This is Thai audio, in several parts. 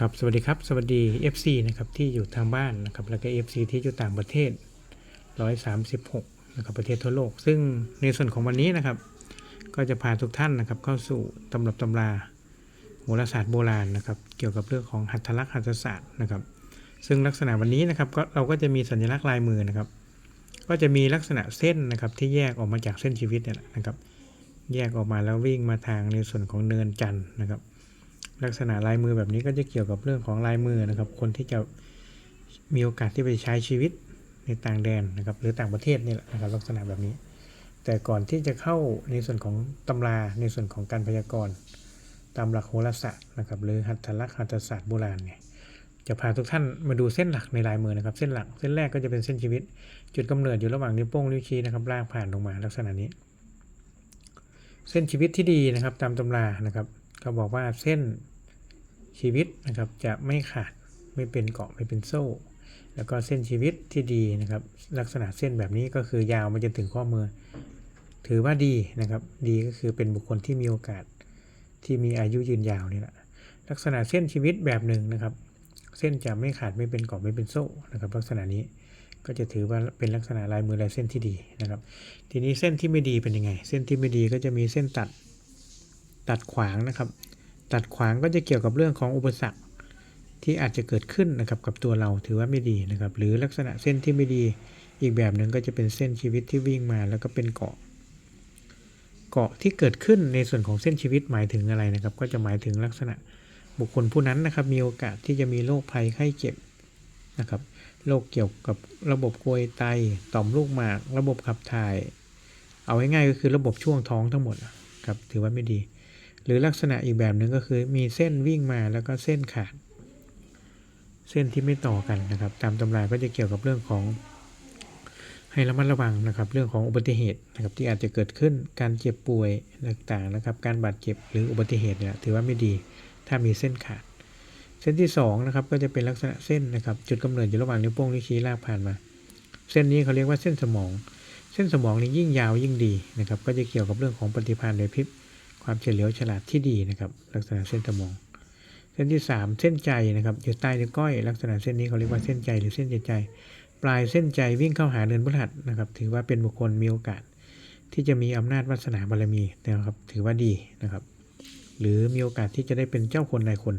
ครับสวัสดีครับ สวัสดี FC นะครับที่อยู่ทางบ้านนะครับแล้วก็ FC ที่อยู่ต่างประเทศ 136นะครับประเทศทั่วโลก ซึ่งในส่วนของวันนี้นะครับ ก็จะพาทุกท่านนะครับเข้าสู่ตำรับตำราโหราศาสตร์โบราณนะครับเกี่ยวกับเรื่องของหัตถลักษณ์หัตถศาสตร์นะครับ ซึ่งลักษณะวันนี้นะครับก็เราก็จะมีสัญลักษณ์ลายมือนะครับ ก็จะมีลักษณะเส้นนะครับที่แยกออกมาจากเส้นชีวิตเนี่ยแหละนะครับ แยกออกมาแล้ววิ่งมาทางในส่วนของเนินจันทร์นะครับ ลักษณะลายมือแบบนี้ก็จะเกี่ยวกับเรื่องของลายมือนะครับ คนที่จะมีโอกาสที่ไปใช้ชีวิตในต่างแดนนะครับ หรือต่างประเทศนี่แหละนะครับ ลักษณะแบบนี้ แต่ก่อนที่จะเข้าในส่วนของตำราในส่วนของการพยากรณ์ตามหลักโหราศาสตร์นะครับ หรือหัตถลักษณ์หัตถศาสตร์โบราณเนี่ยจะพาทุกท่านมาดูเส้นหลักในลายมือนะครับ เส้นหลักเส้นแรกก็จะเป็นเส้นชีวิต จุดกำเนิดอยู่ระหว่างนิ้วโป้งนิ้วชี้นะครับลากผ่านลงมาลักษณะนี้ เส้นชีวิตที่ดีนะครับตามตำรานะครับ เขาบอกว่าเส้นชีวิตนะครับจะไม่ขาดไม่เป็นเกาะไม่เป็นโซ่ แล้วก็เส้นชีวิตที่ดีนะครับ ลักษณะเส้นแบบนี้ก็คือยาวมาจนถึงข้อมือ ถือว่าดีนะครับ ดีก็คือเป็นบุคคลที่มีโอกาสที่มีอายุยืนยาวนี่แหละลักษณะเส้นชีวิตแบบหนึ่งนะครับ เส้นจะไม่ขาดไม่เป็นเกาะไม่เป็นโซ่นะครับ ลักษณะนี้ก็จะถือว่าเป็นลักษณะลายมือลายเส้นที่ดีนะครับ ทีนี้เส้นที่ไม่ดีเป็นยังไง เส้นที่ไม่ดีก็จะมีเส้นตัด ตัดขวางนะครับ ตัดขวางก็จะเกี่ยวกับเรื่องของอุปสรรคที่อาจจะเกิดขึ้นนะครับกับตัวเราถือว่าไม่ดีนะครับ หรือลักษณะเส้นที่ไม่ดีอีกแบบหนึ่งก็จะเป็นเส้นชีวิตที่วิ่งมาแล้วก็เป็นเกาะ เกาะที่เกิดขึ้นในส่วนของเส้นชีวิตหมายถึงอะไรนะครับ ก็จะหมายถึงลักษณะบุคคลผู้นั้นนะครับ มีโอกาสที่จะมีโรคภัยไข้เจ็บนะครับโรคเกี่ยวกับระบบกรวยไตต่อมลูกหมาก ระบบขับถ่าย เอาง่ายๆก็คือระบบช่วงท้องทั้งหมดครับถือว่าไม่ดี หรือลักษณะอีกแบบหนึ่งก็คือมีเส้นวิ่งมาแล้วก็เส้นขาด เส้นที่ไม่ต่อกันนะครับ ตามตำราก็จะเกี่ยวกับเรื่องของ ให้ระมัดระวังนะครับ เรื่องของอุบัติเหตุนะครับที่อาจจะเกิดขึ้นการเจ็บป่วยต่างๆนะครับ การบาดเจ็บหรืออุบัติเหตุเนี่ยถือว่าไม่ดีถ้ามีเส้นขาด เส้นที่2นะครับก็จะเป็นลักษณะเส้นนะครับจุดกำเนิดอยู่ระหว่างนิ้วโป้งนิ้วชี้ลากผ่านมา เส้นนี้เขาเรียกว่าเส้นสมอง เส้นสมองนี้ยิ่งยาวยิ่งดีนะครับก็จะเกี่ยวกับเรื่องของปฏิภาณในพริบ ความเฉลียวฉลาดที่ดีนะครับ ลักษณะเส้นสมอง เส้นที่ 3 เส้นใจนะครับอยู่ใต้นิ้วก้อย ลักษณะเส้นนี้เขาเรียกว่าเส้นใจหรือเส้นใจใจ ปลายเส้นใจวิ่งเข้าหาเนินพฤหัสนะครับ ถือว่าเป็นบุคคลมีโอกาส ที่จะมีอำนาจวาสนาบารมีนะครับ ถือว่าดีนะครับ หรือมีโอกาสที่จะได้เป็นเจ้าคนนายคน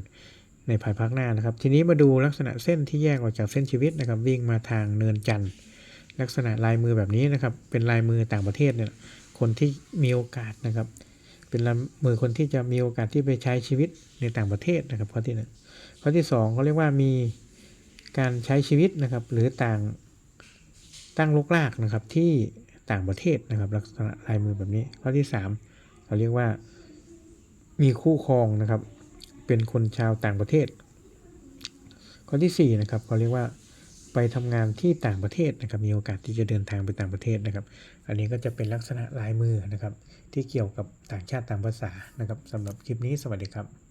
ในภายภาคหน้านะครับ ทีนี้มาดูลักษณะเส้นที่แยกออกจากเส้นชีวิตนะครับ วิ่งมาทางเนินจันทร์ลักษณะลายมือแบบนี้นะครับ เป็นลายมือต่างประเทศเนี่ยคนที่มีโอกาสนะครับ เป็นลมือคนที่จะมีโอกาสที่ไปใช้ชีวิตในต่างประเทศนะครับข้อที่หนึ่งข้อที่สองเขาเรียกว่ามีการใช้ชีวิตนะครับ หรือต่างตั้งลกลากนะครับที่ต่างประเทศนะครับ ลักษณะลายมือแบบนี้ ข้อที่สามเขาเรียกว่ามีคู่ครองนะครับ เป็นคนชาวต่างประเทศ ข้อที่สี่นะครับเขาเรียกว่า ไปทำงานที่ต่างประเทศนะครับ มีโอกาสที่จะเดินทางไปต่างประเทศนะครับ อันนี้ก็จะเป็นลักษณะลายมือนะครับ ที่เกี่ยวกับต่างชาติต่างภาษานะครับสำหรับคลิปนี้สวัสดีครับ